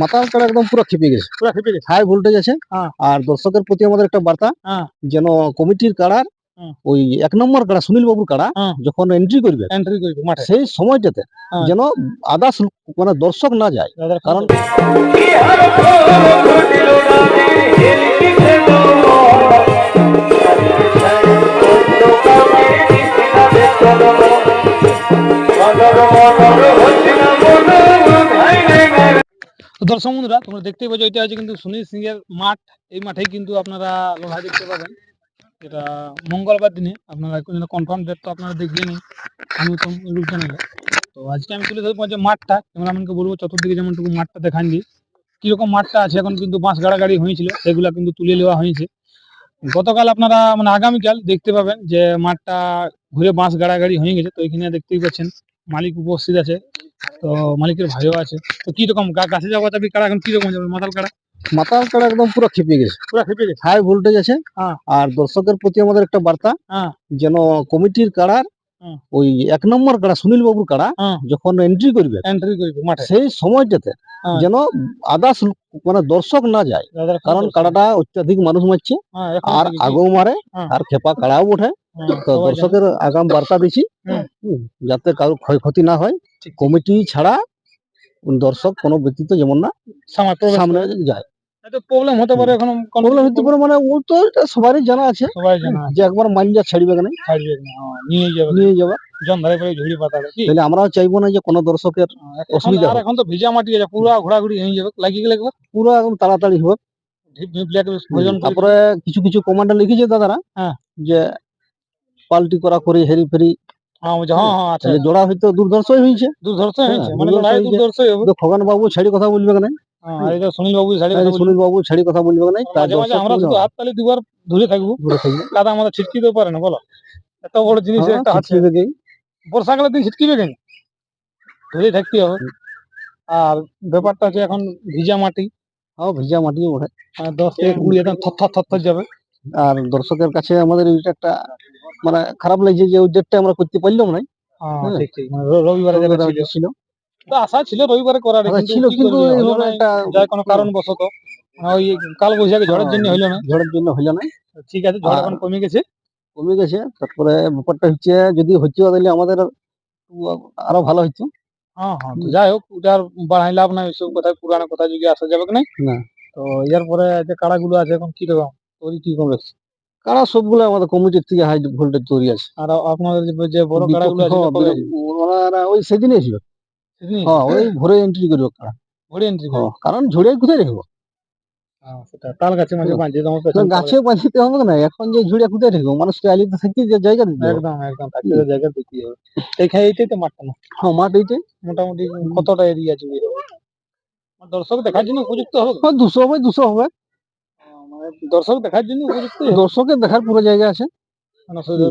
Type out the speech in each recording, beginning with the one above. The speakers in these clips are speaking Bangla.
মাতাল কাড়া একদম পুরো খেপে গেছে পুরো খেপে গেছে হাই ভোল্টেজ আছে হ্যাঁ। আর দর্শকের প্রতি আমাদের একটা বার্তা হ্যাঁ। যেন কমিটির কাড়ার ওই এক নম্বর কাড়া সুনীল বাবুর কাড়া হ্যাঁ। যখন এন্ট্রি করবে এন্ট্রি করবে মাঠে সেই সময়টাতে হ্যাঁ। যেন আদার্স মানে দর্শক না যায় কারণ দর্শক বন্ধুরা তোমরা দেখতেই পাচ্ছ, এটা হচ্ছে কিন্তু সুনীল সিং এর মাঠ। এই মাঠেই কিন্তু আপনারা লড়াই দেখতে পাবেন। এটা মঙ্গলবার দিনে। আপনারা কনফার্ম ডেট তো আপনারা দেখবেনই আমি তো ইউটিউব চ্যানেলে তো আজকে আমি তুলে ধরবো যে মাঠটা। ক্যামেরাম্যানকে বলব, চতুর্দিকে যেমনটুকু মাঠটা দেখান দিই কীরকম মাঠটা আছে, এখন কিন্তু বাঁশ গাড়াগাড়ি হয়েছিল, সেগুলা কিন্তু তুলে নেওয়া হয়েছে। গতকাল আপনারা মানে আগামীকাল দেখতে পাবেন যে মাঠটা ঘুরে বাঁশ গাড়াগাড়ি হয়ে গেছে। তো এখানে দেখতেই পাচ্ছেন, মালিক উপস্থিত আছে। তো মালিকের ভাইও আছে। তো কীরকম গাছে যাওয়া যাবে কারা এখন কীরকম যাবে? মাতাল কারা? মাতাল কাড়া একদম পুরো খেপে গেছে। পুরো খেপে গেছে? হাই ভোল্টেজ আছে। হ্যাঁ। আর দর্শকের প্রতি আমাদের একটা বার্তা হ্যাঁ। যেন কমিটির কাড়ার ওই এক নম্বর কাড়া সুনীল বাবুর কাড়া হ্যাঁ। যখন এন্ট্রি করবে এন্ট্রি করবে মাঠে। সেই সময়টাতে হ্যাঁ। যেন আদার্স মানে দর্শক না যায়। কারণ কাড়াটা অত্যাধিক মানুষ মারছে হ্যাঁ, আর আগেও মারে হ্যাঁ। আর খেপা কাড়াও ওঠে। হ্যাঁ, তো দর্শকের আগাম বার্তা দিচ্ছি হুম। হুম, যাতে কারও ক্ষয়ক্ষতি না হয়। কমিটি ছাড়া দর্শক কোনো ব্যক্তিত্ব যেমন না সামনে যায়। প্রবলেম হতে পারে এখন প্রবলেম হতে পারে মানে ও তো এটা সবারই জানা আছে। যে একবার ছাড়বে কেন? হ্যাঁ, নিয়ে যাবে। নিয়ে যাবে। তাহলে আমরাও চাইব না যে কোনো দর্শকের অসুবিধা আর এখন তো ভিজা মাটি আছে পুরো ঘোরাঘুরি হয়ে যাবে। লাগিয়ে গেলে পুরো একদম তাড়াতাড়ি হবে। তারপরে কিছু কিছু কমান্ডার লিখেছে দাদারা হ্যাঁ। যে পাল্টি করা করে হেরি ফেরি হ্যাঁ হ্যাঁ হ্যাঁ আচ্ছা জোড়া হয়তো দুর্ধর্ষই হয়েছে। হয়েছে হ্যাঁ, মানে লড়াই দুর্ধর্ষই হবে। খগন বাবু ছেড়ে কথা বলবে কেন? আর সুনীল বাবু সুনীল বাবু ছেড়ে কথা বলবে কেন? আমরা শুধু হাত তালি দুবার ধরে থাকব। কাদা আমাদের ছিটকিতেও পারে না বলো। এত বড় জিনিস একটা হাত ছিটকে বর্ষাকালের দিন ছিটকিবে কেন ধরে থাকতে হবে। আর ব্যাপারটা আছে এখন ভিজা মাটি। হ্যাঁ ভিজা মাটিও ওঠে দশ থেকে কুড়ি থর থর থর থর যাবে। আর দর্শকের কাছে আমাদের এটা একটা মানে খারাপ লাগছে যে ওই ডেটটা আমরা করতে পারলাম না হ্যাঁ, হ্যাঁ। ঠিক ঠিক। মানে রবিবারে ছিল। ছিল। তো আশা ছিল রবিবারে করার ছিল কিন্তু করবি, হলো এইভাবে না, একটা যাই কোনো কারণবশত মানে ওই কাল বৈশাখী ঝড়ের জন্য হইল না। ঝড়ের জন্য হইল না। ঠিক আছে ঝড় এখন কমে গেছে। কমে গেছে তারপরে ব্যাপারটা হচ্ছে যদি হইতো তাহলে আমাদের আরও ভালো হইতো। হ্যাঁ হ্যাঁ যাই হোক ওটা আর বাড়াই লাভ নাই ওইসব কথা পুরানো কথা যদি আসা যাবে না। তো এর পরে যে কাড়াগুলো আছে এখন কি রকম? কি কম রাখছে কারা সবগুলো আমাদের কমিটির থেকে হাই ভোল্টেজ তৈরি আছে? আর আপনাদের যে- বড় কাড়াগুলো আছে হ্যাঁ, ওনারা ওই সেদিনে সেদিনই? হ্যাঁ ওই ভোরে এন্ট্রি করবে কারা। ঘুরে এন্ট্রি হ্যাঁ, কারণ ঝুড়ে কোথায় রাখব হ্যাঁ সেটা তাল গাছে মাঝে। বাঁধিয়ে গাছে বাঁধিতে হবে না এখন যে ঝুড়ে কোথায় রাখব মানুষ আলিতে থাকতে যে জায়গা দিতে একদম একদম থাকতে তো জায়গা দিতে হবে এইখানে এইটাই তো মাঠটা না। হ্যাঁ মাঠ এইটাই মোটামুটি কতটা এরিয়া জুড়ে দর্শক দেখার জন্য উপযুক্ত হবে। দুশো হবে দুশো হবে। দর্শক দেখার জন্য উপযুক্ত। দর্শকের দেখার পুরো জায়গা আছে।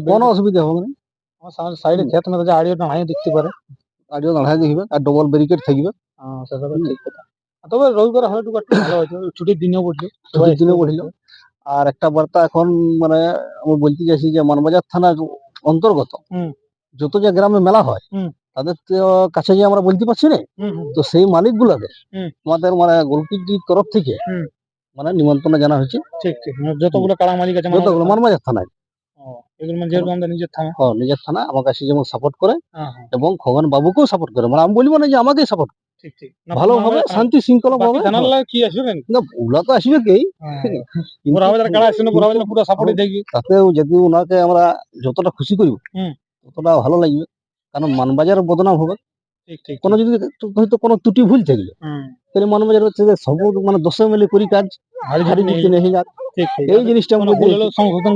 কোনো অসুবিধা হবে না। আমার সাইডে ক্ষেত না যে আড়িও দাঁড়িয়ে দেখতে পারে। গাড়িও দাঁড়ায় দেখবে আর ডবল ব্যারিকেড থাকবে। সেটা ঠিক কথা। তবে রবিবার হলে একটু ভালো হয়েছে। ছুটির দিনেও পড়ছে ছুটির দিনে পড়িল আর একটা বার্তা এখন মানে আমি বলতে চাইছি যে মানবাজার থানার অন্তর্গত যত যে গ্রামে মেলা হয়। তাদের কাছে যে আমরা বলতে পারছি না তো সেই মালিক গুলাদের আমাদের মানে গোলকিটির তরফ থেকে। মানে নিমন্ত্রণ জানা হয়েছে। ঠিক ঠিক মানে যতগুলো কাড়া মালিক আছে মানে- যতগুলো মানবাজার থানায়। এগুলো মানে যেরকম আমাদের নিজের থানা। হ্যাঁ নিজের থানা আমার কাছে যেমন সাপোর্ট করে হ্যাঁ হ্যাঁ। এবং খগন বাবুকেও সাপোর্ট করে। মানে আমি বলব না যে আমাকেই সাপোর্ট ঠিক ঠিক। না, ভালোভাবে শান্তি শৃঙ্খলা ভাবে কি আসবে নাকি? না ওগুলা তো আসবে কি পুরো সাপোর্টে তাতেও যদি ওনাকে আমরা যতটা খুশি করব ততটা ভালো লাগবে। কারণ মানবাজার বদনাম হবে। ঠিক ঠিক কোনো যদি হয়তো কোনো ত্রুটি ভুল থাকলে। তাহলে মানবাজার হচ্ছে যে সব মানে দশে মিলে করি কাজ হাড়ি ঝাড়ি নেই ঠিক এই জিনিসটা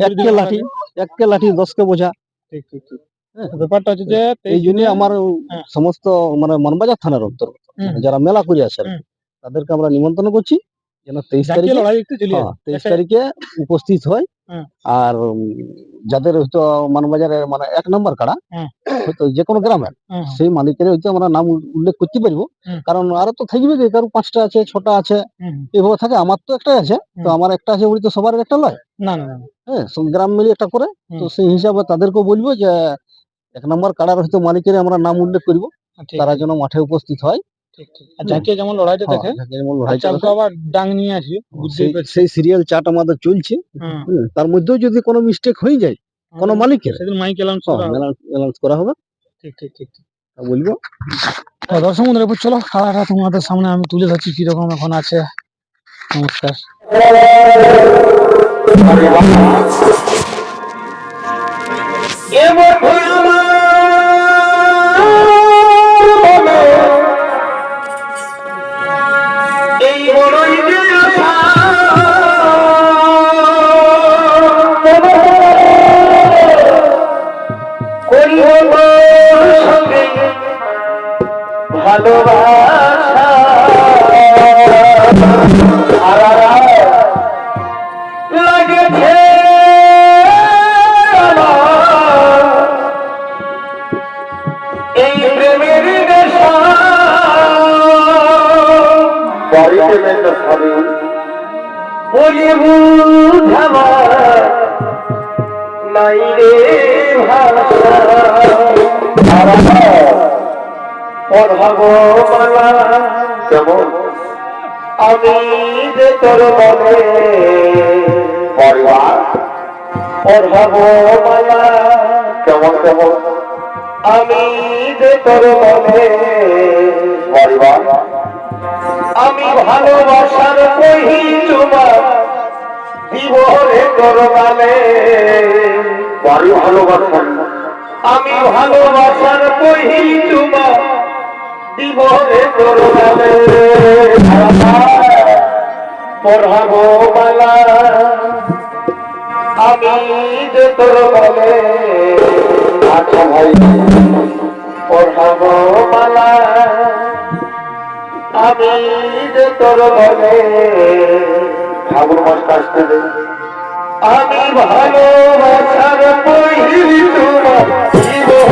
এককে লাঠি এককে লাঠি দশকে বোঝা। ঠিক ঠিক ঠিক। হ্যাঁ। ব্যাপারটা হচ্ছে যে এই জন্য আমার হ্যাঁ। সমস্ত মানে মানবাজার থানার অন্তর্গত। মানে যারা মেলা করে কি, তাদেরকে আমরা নিমন্ত্রণ করছি যেন তেইশ তারিখে হ্যাঁ, তেইশ তারিখে উপস্থিত হয়। আর যাদের হয়তো মানবাজারের মানে এক নম্বর কাড়া। হয়তো যে কোনো হুম, সেই মালিকের হয়তো আমরা নাম উল্লেখ করতে পারব। কারণ আরও তো থাকবে যে কারও পাঁচটা আছে ছটা আছে। এভাবে থাকে। আমার তো একটাই আছে তো আমার একটা আছে বলি তো সবার একটা লয়। না না। হ্যাঁ গ্রাম মিলিয়ে একটা করে। তো সেই হিসাবে তাদেরকেও বলব যে এক নম্বর কাড়ার হয়তো মালিকের আমরা নাম উল্লেখ করব। তারা যেন মাঠে উপস্থিত হয়। যেমন লড়াইটা দেখে হ্যাঁ, তো আবার ডাং নিয়ে আসি সেই- সিরিয়াল চার্ট আমাদের চলছে। হ্যাঁ, হুম, তার মধ্যেও যদি কোনো মিস্টেক হয়ে যায় কোনো মালিকের? সেদিন মাইক অ্যালাউন্স করা হবে। ব্যালেন্স করা হবে? ঠিক ঠিক ঠিক ঠিক। তা বলব? তো দর্শক বন্ধুরা বুঝছ চলো খেলাটা তোমাদের সামনে আমি তুলে ধরছি কীরকম এখন আছে। নমস্কার। এই ভালোবাসা। লাগেছে এই প্রেমের নেশা বাড়িতে মেয়েটা খাবে বলি বুঝাবা নাই রে ভাষা। আমি ভালোবাসার কহি চুমা দিব রে তোর মানে ভালোবাসার আমি ভালোবাসার কহি চুমা দিব রে তোর মানে পড়াবো মালা। আমি যে তোর বলে আচ্ছা ভাই পড়াবো মালা। আমি যে তোর বলে ঠাকুর মাস কাশতে দে। আমি ভালোবাসার পহিলি তোমার জীবন